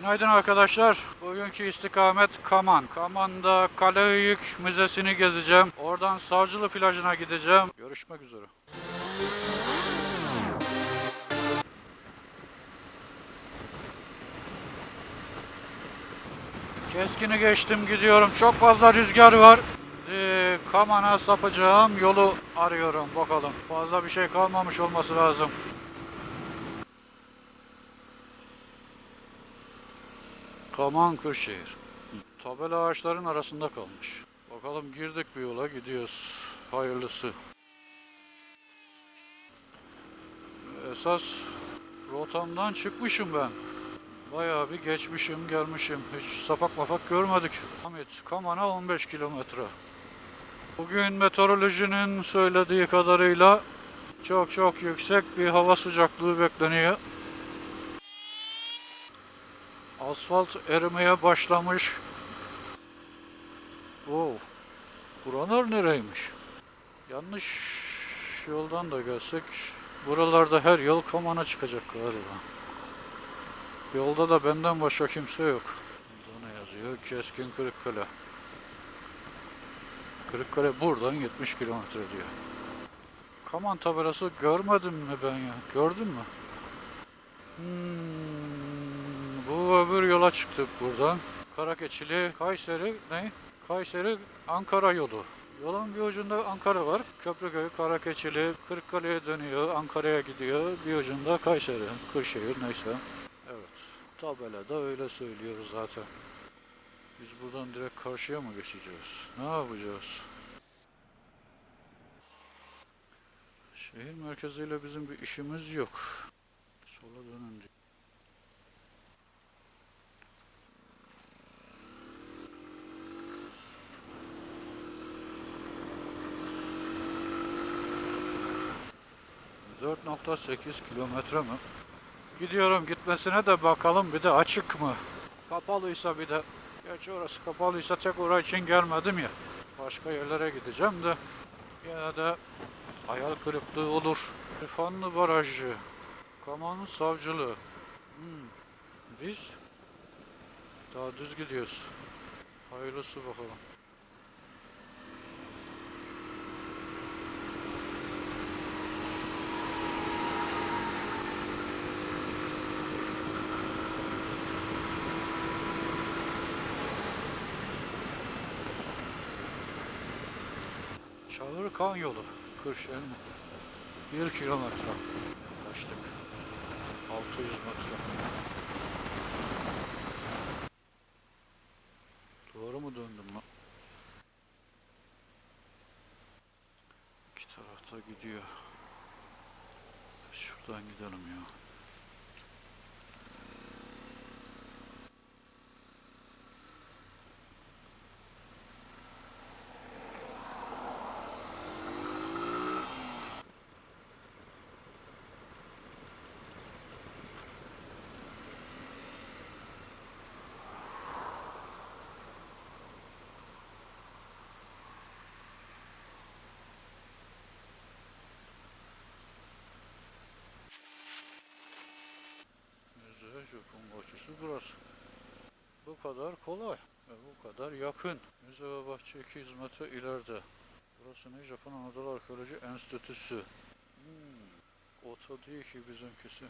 Günaydın arkadaşlar. Bugünkü istikamet Kaman. Kaman'da Kaleöyük Müzesi'ni gezeceğim. Oradan Savcılı plajına gideceğim. Görüşmek üzere. Keskini geçtim gidiyorum. Çok fazla rüzgar var. Ee, Kaman'a sapacağım yolu arıyorum bakalım. Fazla bir şey kalmamış olması lazım. Kaman Kırşehir. Tabela ağaçların arasında kalmış. Bakalım girdik bir yola gidiyoruz. Hayırlısı. Esas rotamdan çıkmışım ben. Bayağı bir geçmişim gelmişim. Hiç sapak mapak görmedik. Ahmet Kaman'a 15 kilometre. Bugün meteorolojinin söylediği kadarıyla çok çok yüksek bir hava sıcaklığı bekleniyor. Asfalt erimeye başlamış. Wow. Buralar nereymiş? Yanlış yoldan da gelsek buralarda her yol Kaman'a çıkacak galiba. Yolda da benden başka kimse yok. Burada ne yazıyor? Keskin Kırıkkale. Kırıkkale buradan 70 kilometre diyor. Kaman tabelası görmedim mi ben ya? Gördün mü? Hmm, bu öbür yola çıktık buradan. Karakeçili, Kayseri, ne? Kayseri, Ankara yolu. Yolun bir ucunda Ankara var. Köprüköy, Karakeçili, Kırıkkale'ye dönüyor, Ankara'ya gidiyor. Bir ucunda Kayseri, Kırşehir neyse. Evet, tabelada öyle söylüyoruz zaten. Biz buradan direkt karşıya mı geçeceğiz? Ne yapacağız? Şehir merkeziyle bizim bir işimiz yok. Sola dönün diyor. ...4.8 kilometre mi? Gidiyorum gitmesine de bakalım bir de açık mı? Kapalıysa bir de... Gerçi orası kapalıysa tek oraya için gelmedim ya. Başka yerlere gideceğim de... Yine de hayal kırıklığı olur. İrfanlı Barajı. Kamanın savcılığı. Hmm. Biz daha düz gidiyoruz. Hayırlısı bakalım. Çağır Kan yolu. Kırşehir mi? Bir kilometre. Yaklaştık. 600 metre. Doğru mu döndüm lan? İki tarafta gidiyor. Şuradan gidelim ya. Japon bahçesi burası. Bu kadar kolay ve bu kadar yakın. Müze ve bahçe 200 metre ileride. Burası ne? Japon Anadolu Arkeoloji Enstitüsü. Hmm. Ota değil ki bizimkisi.